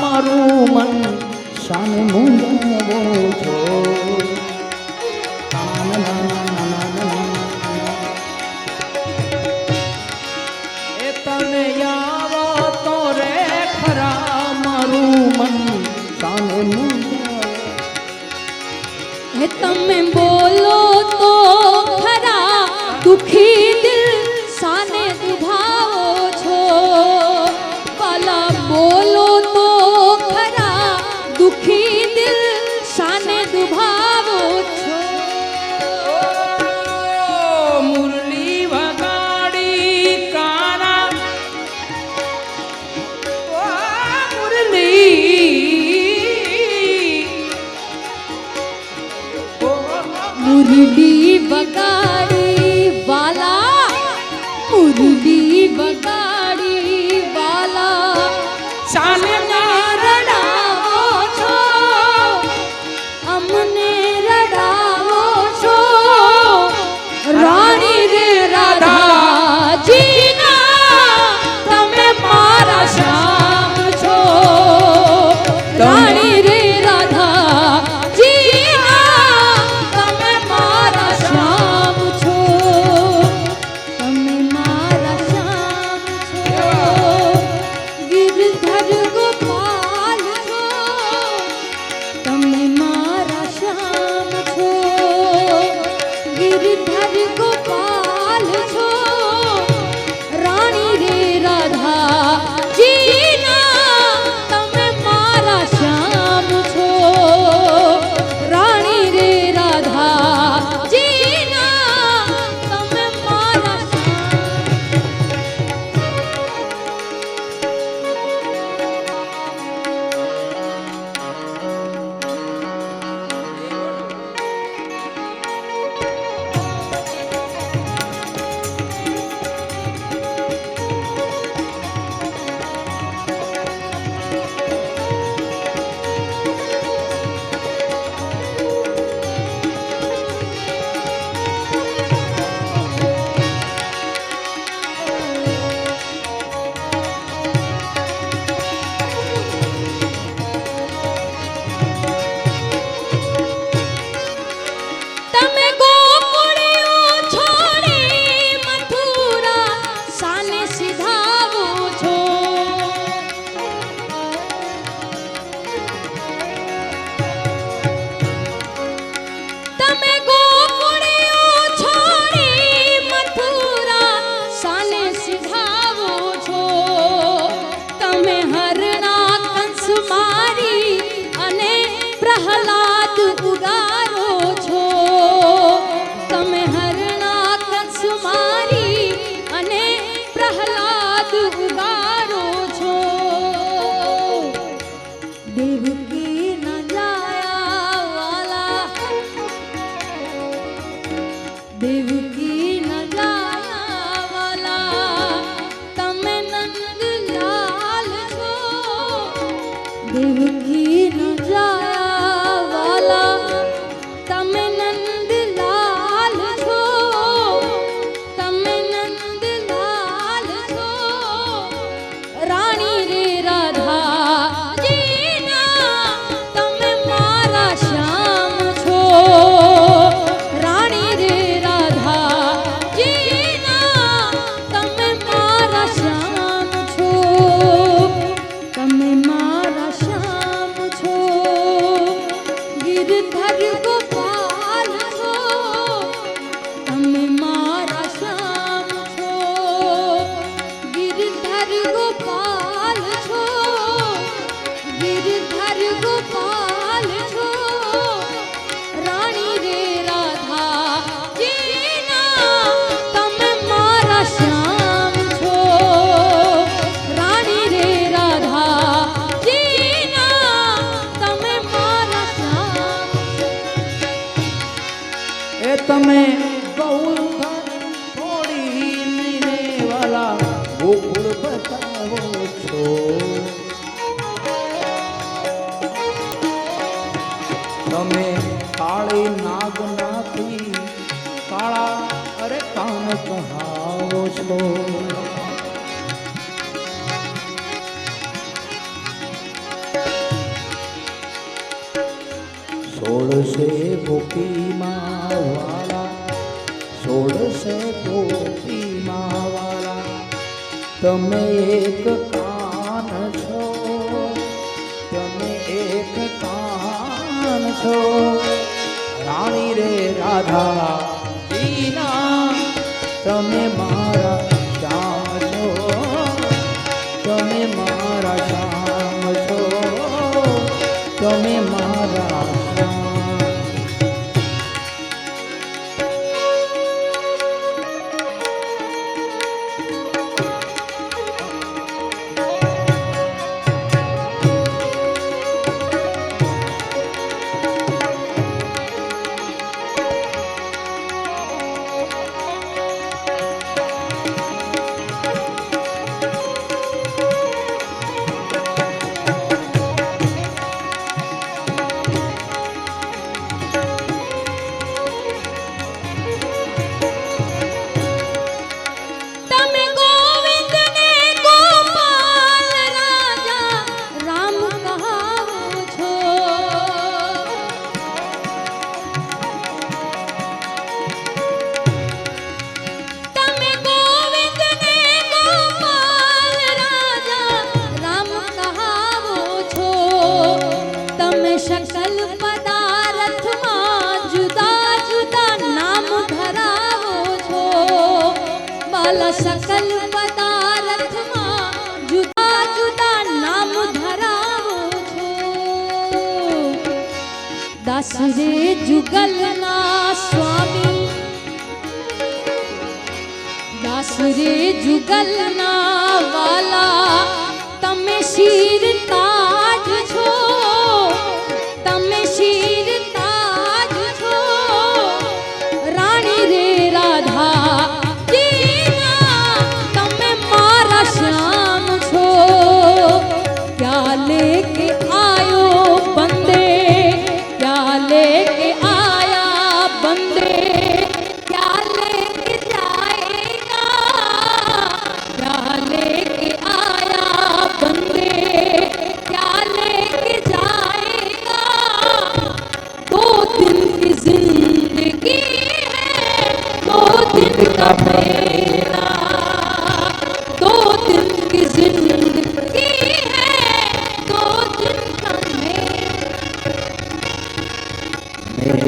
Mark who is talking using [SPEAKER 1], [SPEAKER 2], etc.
[SPEAKER 1] મારું મન શાને મૂંગવો છો. તને આવો તો ખરા, મારું મન શાને
[SPEAKER 2] મૂંગવો તમે બોલો તો ખરા, દુખી любви богатства. বুকে
[SPEAKER 1] એ તમે બહુ થોડી મેરે ગોકુળ બતાવો છો. તમે કાળી નાગનાથી કાળા અરે કામ કહાવો છો. સોળશે ગોપીમાં માવાળા સોળશે ગોપીમાં માવાળા તમે એક કાન છો, તમે એક કાન છો. રાણી રે રાધા તમે મારા
[SPEAKER 2] બાલા શકલ પદાર્થમાં જુદા જુદા નામ ધરાવો છો દાસ રે જુગલના સ્વામી દાસ રે જુગલના વાલા તમે શીર दिन की जिंदगी है दो दिन का